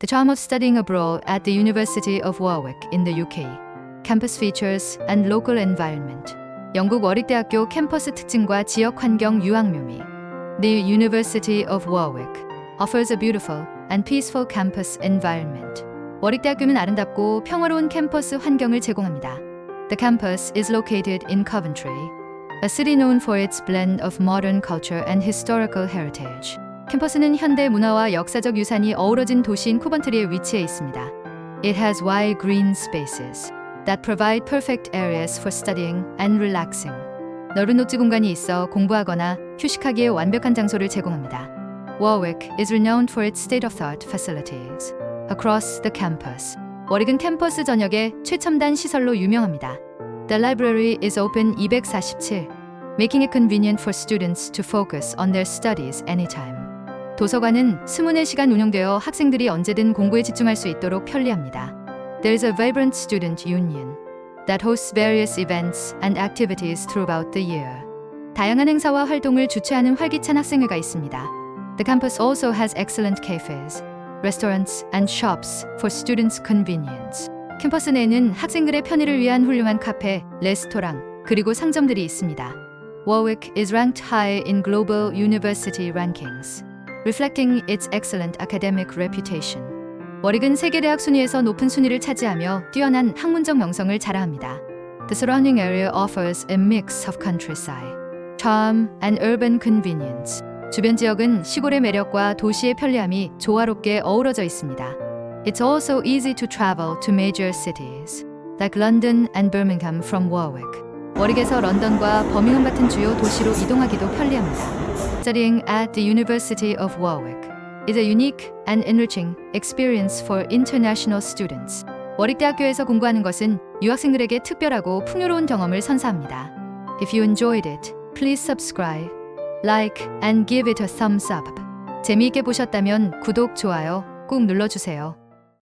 The charm of studying abroad at the University of Warwick in the UK. Campus features and local environment. 영국 워릭대학교 캠퍼스 특징과 지역 환경 유학 묘미. The University of Warwick offers a beautiful and peaceful campus environment. 워릭대학교는 아름답고 평화로운 캠퍼스 환경을 제공합니다. The campus is located in Coventry, a city known for its blend of modern culture and historical heritage. 캠퍼스는 현대 문화와 역사적 유산이 어우러진 도시인 코번트리에 위치해 있습니다. It has wide green spaces that provide perfect areas for studying and relaxing. 넓은 녹지 공간이 있어 공부하거나 휴식하기에 완벽한 장소를 제공합니다. Warwick is renowned for its state-of-the-art facilities across the campus. 워릭은 캠퍼스 전역의 최첨단 시설로 유명합니다. The library is open 247, making it convenient for students to focus on their studies anytime. 도서관은 24시간 운영되어 학생들이 언제든 공부에 집중할 수 있도록 편리합니다. There is a vibrant student union that hosts various events and activities throughout the year. 다양한 행사와 활동을 주최하는 활기찬 학생회가 있습니다. The campus also has excellent cafes, restaurants and shops for students' convenience. 캠퍼스 내에는 학생들의 편의를 위한 훌륭한 카페, 레스토랑, 그리고 상점들이 있습니다. Warwick is ranked high in global university rankings, reflecting its excellent academic reputation. 워릭은 세계 대학 순위에서 높은 순위를 차지하며 뛰어난 학문적 명성을 자랑합니다. The surrounding area offers a mix of countryside, charm, and urban convenience. 주변 지역은 시골의 매력과 도시의 편리함이 조화롭게 어우러져 있습니다. It's also easy to travel to major cities, like London and Birmingham from Warwick. 워릭에서 런던과 버밍엄 같은 주요 도시로 이동하기도 편리합니다. Studying at the University of Warwick is a unique and enriching experience for international students. 워릭대학교에서 공부하는 것은 유학생들에게 특별하고 풍요로운 경험을 선사합니다. If you enjoyed it, please subscribe, like, and give it a thumbs up. 재미있게 보셨다면 구독, 좋아요 꼭 눌러주세요.